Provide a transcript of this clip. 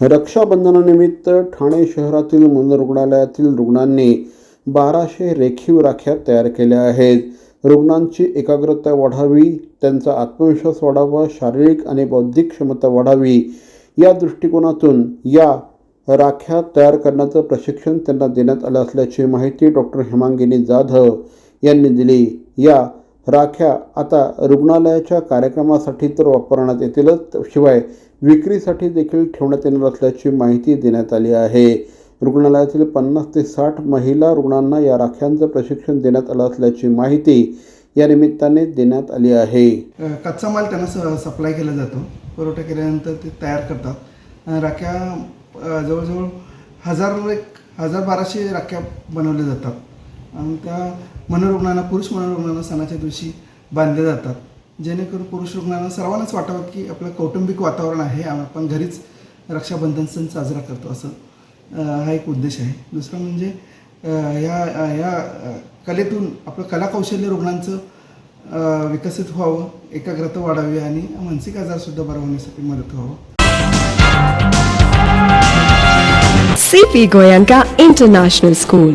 रक्षाबंधनानिमित्त ठाणे शहरातील मनोरुग्णालयातील रुग्णांनी बाराशे रेखीव राख्या तयार केल्या आहेत. रुग्णांची एकाग्रता वाढावी त्यांचा आत्मविश्वास वाढावा शारीरिक आणि बौद्धिक क्षमता वाढावी या दृष्टिकोनातून या राख्या तयार करण्याचं प्रशिक्षण त्यांना देण्यात आलं असल्याची माहिती डॉक्टर हेमांगिनी जाधव यांनी दिली. या राख्या आता रुग्णालयाच्या कार्यक्रमासाठी तर वापरण्यात येतीलच. शिवाय विक्रीसाठी देखील ठेवण्यात येणार असल्याची माहिती देण्यात आली आहे. रुग्णालयातील पन्नास ते साठ महिला रुग्णांना या राख्यांचं प्रशिक्षण देण्यात आलं असल्याची माहिती या निमित्ताने देण्यात आली आहे. कच्चा माल त्यांना स सप्लाय केला जातो. पुरवठा केल्यानंतर ते तयार करतात. राख्या जवळजवळ हजार एक हजार बाराशे राख्या बनवल्या जातात. आणि त्या मनोरुग्णांना पुरुष मनोरुग्णांना सणाच्या दिवशी बांधल्या जातात. जेणेकरून पुरुष रुग्णांना सर्वांनाच वाटावं की आपलं कौटुंबिक वातावरण आहे आपण घरीच रक्षाबंधन सण साजरा करतो असं हा एक उद्देश आहे. दुसरा म्हणजे या ह्या ह्या कलेतून आपलं कलाकौशल्य रुग्णांचं विकसित व्हावं एकाग्रता वाढावी आणि मानसिक आजारसुद्धा बरा होण्यासाठी मदत व्हावं. C P Goenka International School